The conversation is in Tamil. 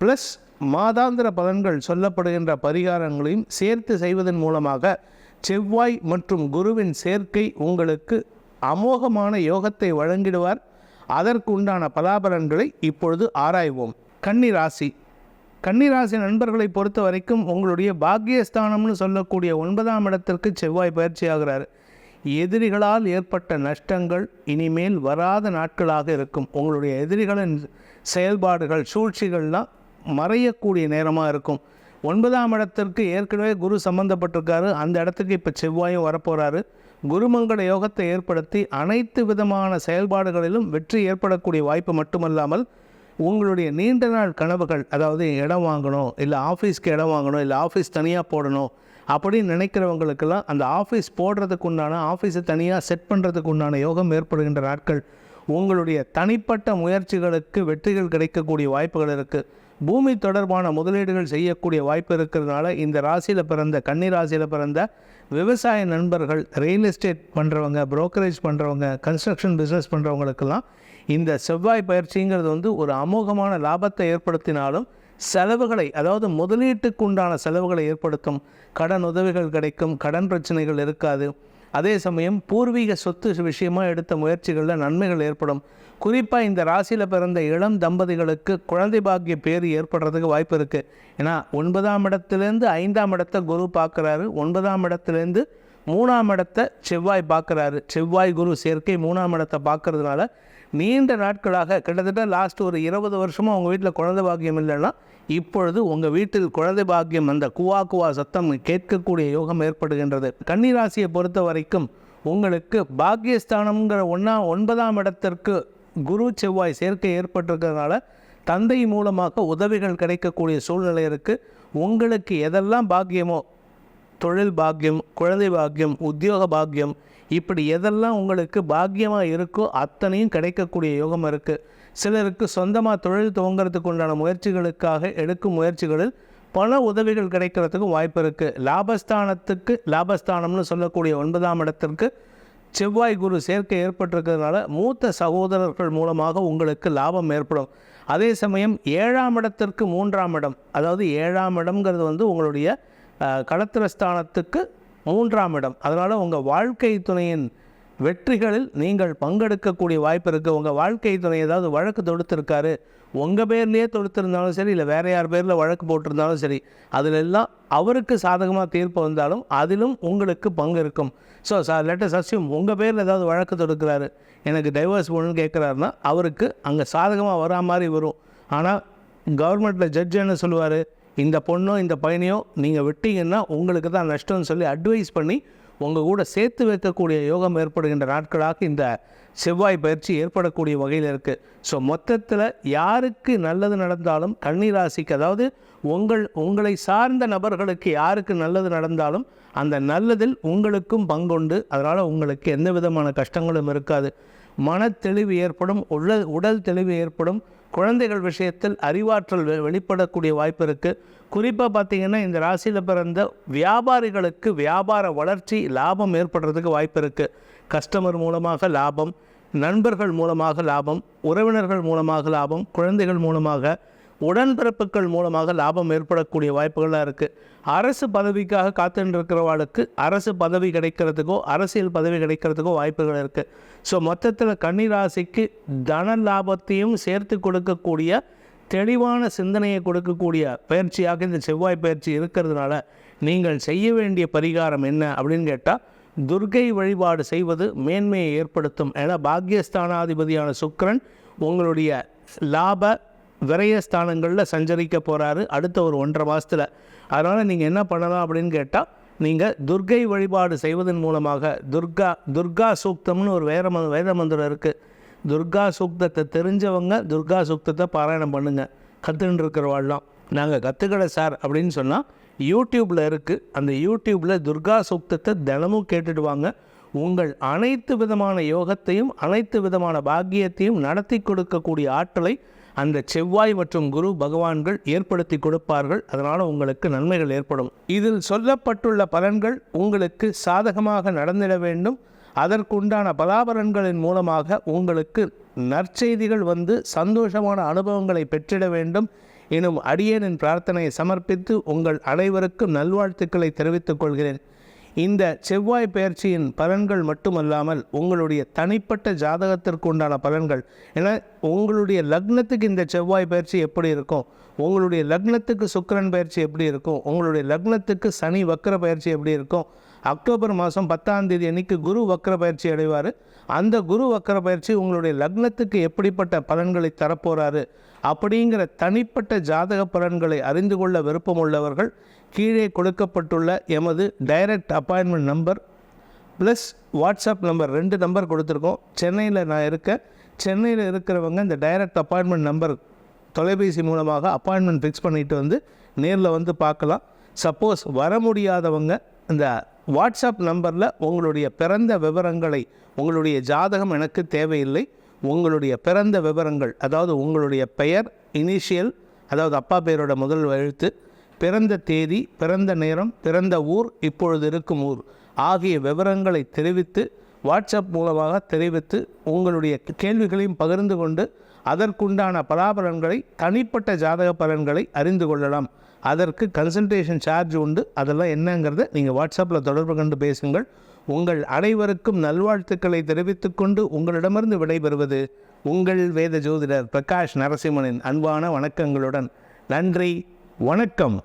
ப்ளஸ் மாதாந்திர பலன்கள் சொல்லப்படுகின்ற பரிகாரங்களையும் சேர்த்து செய்வதன் மூலமாக செவ்வாய் மற்றும் குருவின் சேர்க்கை உங்களுக்கு அமோகமான யோகத்தை வழங்கிடுவார். அதற்கு உண்டான பலாபலன்களை இப்பொழுது ஆராய்வோம். கன்னி ராசி கன்னிராசி நண்பர்களை பொறுத்த வரைக்கும் உங்களுடைய பாக்கியஸ்தானம்னு சொல்லக்கூடிய ஒன்பதாம் இடத்திற்கு செவ்வாய் பயிற்சி ஆகிறார் எதிரிகளால் ஏற்பட்ட நஷ்டங்கள் இனிமேல் வராத நாட்களாக இருக்கும். உங்களுடைய எதிரிகளின் செயல்பாடுகள் சூழ்ச்சிகள்லாம் மறையக்கூடிய நேரமாக இருக்கும். ஒன்பதாம் இடத்திற்கு ஏற்கனவே குரு சம்பந்தப்பட்டிருக்காரு. அந்த இடத்துக்கு இப்போ செவ்வாயும் வரப்போகிறாரு குருமங்கள யோகத்தை ஏற்படுத்தி அனைத்து விதமான செயல்பாடுகளிலும் வெற்றி ஏற்படக்கூடிய வாய்ப்பு மட்டுமல்லாமல் உங்களுடைய நீண்ட நாள் கனவுகள் அதாவது இடம் வாங்கணும் இல்லை ஆஃபீஸ்க்கு இடம் வாங்கணும் இல்லை ஆஃபீஸ் தனியாக போடணும் அப்படின்னு நினைக்கிறவங்களுக்கெல்லாம் அந்த ஆஃபீஸ் போடுறதுக்கு உண்டான ஆஃபீஸை தனியாக செட் பண்ணுறதுக்கு உண்டான யோகம் ஏற்படுகின்ற நாட்கள் உங்களுடைய தனிப்பட்ட முயற்சிகளுக்கு வெற்றிகள் கிடைக்கக்கூடிய வாய்ப்புகள் இருக்குது பூமி தொடர்பான முதலீடுகள் செய்யக்கூடிய வாய்ப்பு இருக்கிறதுனால இந்த ராசியில் பிறந்த கன்னி ராசியில் பிறந்த விவசாய நண்பர்கள் ரியல் எஸ்டேட் பண்ணுறவங்க ப்ரோக்கரேஜ் பண்ணுறவங்க கன்ஸ்ட்ரக்ஷன் பிஸ்னஸ் பண்ணுறவங்களுக்கெல்லாம் இந்த செவ்வாய் பயிற்சிங்கிறது வந்து ஒரு அமோகமான லாபத்தை ஏற்படுத்தினாலும் செலவுகளை அதாவது முதலீட்டுக்கு உண்டான செலவுகளை ஏற்படுத்தும். கடன் உதவிகள் கிடைக்கும் கடன் பிரச்சனைகள் இருக்காது. அதே சமயம் பூர்வீக சொத்து விஷயமாக எடுத்த முயற்சிகளில் நன்மைகள் ஏற்படும். குறிப்பாக இந்த ராசியில் பிறந்த இளம் தம்பதிகளுக்கு குழந்தை பாக்கிய பேர் ஏற்படுறதுக்கு வாய்ப்பு இருக்குது ஏன்னா ஒன்பதாம் இடத்துலேருந்து ஐந்தாம் இடத்தை குரு பார்க்குறாரு. ஒன்பதாம் இடத்துலேருந்து மூணாம் இடத்தை செவ்வாய் பார்க்குறாரு. செவ்வாய் குரு சேர்க்கை மூணாம் இடத்தை பார்க்கறதுனால நீண்ட நாட்களாக கிட்டத்தட்ட லாஸ்ட் ஒரு இருபது வருஷமாக உங்கள் வீட்டில் குழந்தை பாக்கியம் இல்லைன்னா இப்பொழுது உங்கள் வீட்டில் குழந்தை பாக்கியம் அந்த குவா குவா சத்தம் கேட்கக்கூடிய யோகம் ஏற்படுகின்றது. கன்னிராசியை பொறுத்த வரைக்கும் உங்களுக்கு பாக்கியஸ்தானம்ங்கிற ஒன்றா ஒன்பதாம் இடத்திற்கு குரு செவ்வாய் சேர்க்கை ஏற்பட்டிருக்கிறதுனால தந்தை மூலமாக உதவிகள் கிடைக்கக்கூடிய சூழ்நிலை இருக்குது உங்களுக்கு எதெல்லாம் பாக்கியமோ தொழில் பாக்கியம் குழந்தை பாக்கியம் உத்தியோக பாக்கியம் இப்படி எதெல்லாம் உங்களுக்கு பாக்கியமாக இருக்கோ அத்தனையும் கிடைக்கக்கூடிய யோகம் இருக்குது சிலருக்கு சொந்தமாக தொழில் துவங்கிறதுக்கு உண்டான முயற்சிகளுக்காக எடுக்கும் முயற்சிகளில் பல உதவிகள் கிடைக்கிறதுக்கு வாய்ப்பு இருக்குது லாபஸ்தானத்துக்கு லாபஸ்தானம்னு சொல்லக்கூடிய ஒன்பதாம் இடத்திற்கு செவ்வாய் குரு சேர்க்கை ஏற்பட்டிருக்கிறதுனால மூத்த சகோதரர்கள் மூலமாக உங்களுக்கு லாபம் ஏற்படும். அதே சமயம் ஏழாம் இடத்திற்கு மூன்றாம் இடம் அதாவது ஏழாம் இடம்ங்கிறது வந்து உங்களுடைய களத்திரஸ்தானத்துக்கு மூன்றாம் இடம். அதனால் உங்கள் வாழ்க்கை துணையின் வெற்றிகளில் நீங்கள் பங்கெடுக்கக்கூடிய வாய்ப்பு இருக்குது உங்கள் வாழ்க்கை துணை ஏதாவது வழக்கு தொடுத்திருக்காரு. உங்கள் பேர்லேயே தொடுத்திருந்தாலும் சரி இல்லை வேறு யார் பேரில் வழக்கு போட்டிருந்தாலும் சரி அதில் எல்லாம் அவருக்கு சாதகமாக தீர்ப்பு வந்தாலும் அதிலும் உங்களுக்கு பங்கு இருக்கும். ஸோ சார் லெட்டஸ் அஸ்யூம் உங்கள் பேரில் ஏதாவது வழக்கு தொடுக்கிறாரு. எனக்கு டைவர்ஸ் ஒன்று கேட்குறாருன்னா அவருக்கு அங்கே சாதகமாக வரா மாதிரி வரும். ஆனால் கவர்மெண்ட்டில் ஜட்ஜ் என்ன சொல்லுவார்? இந்த பொண்ணோ இந்த பையனையோ நீங்கள் விட்டீங்கன்னா உங்களுக்கு தான் நஷ்டம்னு சொல்லி அட்வைஸ் பண்ணி உங்கள் கூட சேர்த்து வைக்கக்கூடிய யோகம் ஏற்படுகின்ற நாட்களாக இந்த செவ்வாய் பயிற்சி ஏற்படக்கூடிய வகையில் இருக்குது ஸோ மொத்தத்தில் யாருக்கு நல்லது நடந்தாலும் கன்னிராசிக்கு அதாவது உங்கள் உங்களை சார்ந்த நபர்களுக்கு யாருக்கு நல்லது நடந்தாலும் அந்த நல்லதில் உங்களுக்கும் பங்குண்டு. அதனால் உங்களுக்கு எந்த விதமான கஷ்டங்களும் இருக்காது. மன தெளிவு ஏற்படும் உடல் உடல் தெளிவு ஏற்படும். குழந்தைகள் விஷயத்தில் அறிவாற்றல் வெ- வெளிப்படக்கூடிய வாய்ப்பு இருக்குது குறிப்பாக பார்த்திங்கன்னா இந்த ராசியில் பிறந்த வியாபாரிகளுக்கு வியாபார வளர்ச்சி லாபம் ஏற்படுறதுக்கு வாய்ப்பு இருக்குது கஸ்டமர் மூலமாக லாபம் நண்பர்கள் மூலமாக லாபம் உறவினர்கள் மூலமாக லாபம் குழந்தைகள் மூலமாக உடன்பிறப்புகள் மூலமாக லாபம் ஏற்படக்கூடிய வாய்ப்புகளாக இருக்குது அரசு பதவிக்காக காத்துட்டு இருக்கிறவாளுக்கு அரசு பதவி கிடைக்கிறதுக்கோ அரசியல் பதவி கிடைக்கிறதுக்கோ வாய்ப்புகள் இருக்குது ஸோ மொத்தத்தில் கன்னிராசிக்கு தன லாபத்தையும் சேர்த்து கொடுக்கக்கூடிய தெளிவான சிந்தனையை கொடுக்கக்கூடிய பயிற்சியாக இந்த செவ்வாய் பயிற்சி இருக்கிறதுனால நீங்கள் செய்ய வேண்டிய பரிகாரம் என்ன அப்படின்னு கேட்டால் துர்க்கை வழிபாடு செய்வது மேன்மையை ஏற்படுத்தும். என பாக்யஸ்தானாதிபதியான சுக்ரன் உங்களுடைய லாப விரயஸ்தானங்களில் சஞ்சரிக்க போகிறாரு அடுத்த ஒரு ஒன்றரை மாதத்தில் அதனால் நீங்கள் என்ன பண்ணலாம் அப்படின்னு கேட்டால் நீங்கள் துர்க்கை வழிபாடு செய்வதன் மூலமாக துர்கா துர்கா சூக்தம்னு ஒரு வேத ம- வேத மந்திரம் இருக்குது துர்கா சூக்தத்தை தெரிஞ்சவங்க துர்கா சூக்தத்தை பாராயணம் பண்ணுங்கள் கற்றுன்னு இருக்கிறவாள்லாம். நாங்கள் கற்றுக்கல சார் அப்படின்னு சொன்னால் யூடியூப்பில் இருக்குது அந்த யூடியூப்பில் துர்கா சூக்தத்தை தினமும் கேட்டுட்டு வாங்க உங்கள் அனைத்து விதமான யோகத்தையும் அனைத்து விதமான பாக்கியத்தையும் நடத்தி கொடுக்கக்கூடிய ஆற்றலை அந்த செவ்வாய் மற்றும் குரு பகவான்கள் ஏற்படுத்தி கொடுப்பார்கள். அதனால் உங்களுக்கு நன்மைகள் ஏற்படும். இதில் சொல்லப்பட்டுள்ள பலன்கள் உங்களுக்கு சாதகமாக நடந்திட வேண்டும். அதற்குண்டான பலாபலன்களின் மூலமாக உங்களுக்கு நற்செய்திகள் வந்து சந்தோஷமான அனுபவங்களை பெற்றிட வேண்டும். எனும் அடியேனின் பிரார்த்தனையை சமர்ப்பித்து உங்கள் அனைவருக்கும் நல்வாழ்த்துக்களை தெரிவித்துக் கொள்கிறேன். இந்த செவ்வாய் பயிற்சியின் பலன்கள் மட்டுமல்லாமல் உங்களுடைய தனிப்பட்ட ஜாதகத்திற்கு உண்டான பலன்கள். ஏன்னா உங்களுடைய லக்னத்துக்கு இந்த செவ்வாய் பயிற்சி எப்படி இருக்கும்? உங்களுடைய லக்னத்துக்கு சுக்கிரன் பயிற்சி எப்படி இருக்கும்? உங்களுடைய லக்னத்துக்கு சனி வக்கர பயிற்சி எப்படி இருக்கும்? அக்டோபர் மாதம் பத்தாம் தேதி அன்னைக்கு குரு வக்கர பயிற்சி அடைவார். அந்த குரு வக்கர பயிற்சி உங்களுடைய லக்னத்துக்கு எப்படிப்பட்ட பலன்களை தரப்போகிறாரு அப்படிங்கிற தனிப்பட்ட ஜாதக பலன்களை அறிந்து கொள்ள விருப்பம் உள்ளவர்கள் கீழே கொடுக்கப்பட்டுள்ள எமது direct appointment number plus WhatsApp number ரெண்டு நம்பர் கொடுத்துருக்கோம். சென்னையில் நான் இருக்கேன் சென்னையில் இருக்கிறவங்க இந்த டைரக்ட் அப்பாயின்மெண்ட் நம்பர் தொலைபேசி மூலமாக அப்பாயின்மெண்ட் ஃபிக்ஸ் பண்ணிட்டு வந்து நேரில் வந்து பார்க்கலாம். சப்போஸ் வர முடியாதவங்க இந்த வாட்ஸ்அப் நம்பரில் உங்களுடைய பிறந்த விவரங்களை உங்களுடைய ஜாதகம் எனக்கு தேவையில்லை. உங்களுடைய பிறந்த விவரங்கள் அதாவது உங்களுடைய பெயர் இனிஷியல் அதாவது அப்பா பேரோட முதல் எழுத்து பிறந்த தேதி பிறந்த நேரம் பிறந்த ஊர் இப்பொழுது இருக்கும் ஊர் ஆகிய விவரங்களை தெரிவித்து வாட்ஸ்அப் மூலமாக தெரிவித்து உங்களுடைய கேள்விகளையும் பகிர்ந்து கொண்டு அதற்குண்டான பலாபலன்களை தனிப்பட்ட ஜாதக பலன்களை அறிந்து கொள்ளலாம். அதற்கு கன்சல்டேஷன் சார்ஜ் உண்டு. அதெல்லாம் என்னங்கிறத நீங்கள் வாட்ஸ்அப்பில் தொடர்பு கொண்டு பேசுங்கள். உங்கள் அனைவருக்கும் நல்வாழ்த்துக்களை தெரிவித்துக்கொண்டு உங்களிடமிருந்து விடைபெறுவது உங்கள் வேத ஜோதிடர் பிரகாஷ் நரசிம்மனின் அன்பான வணக்கங்களுடன். நன்றி. வணக்கம்.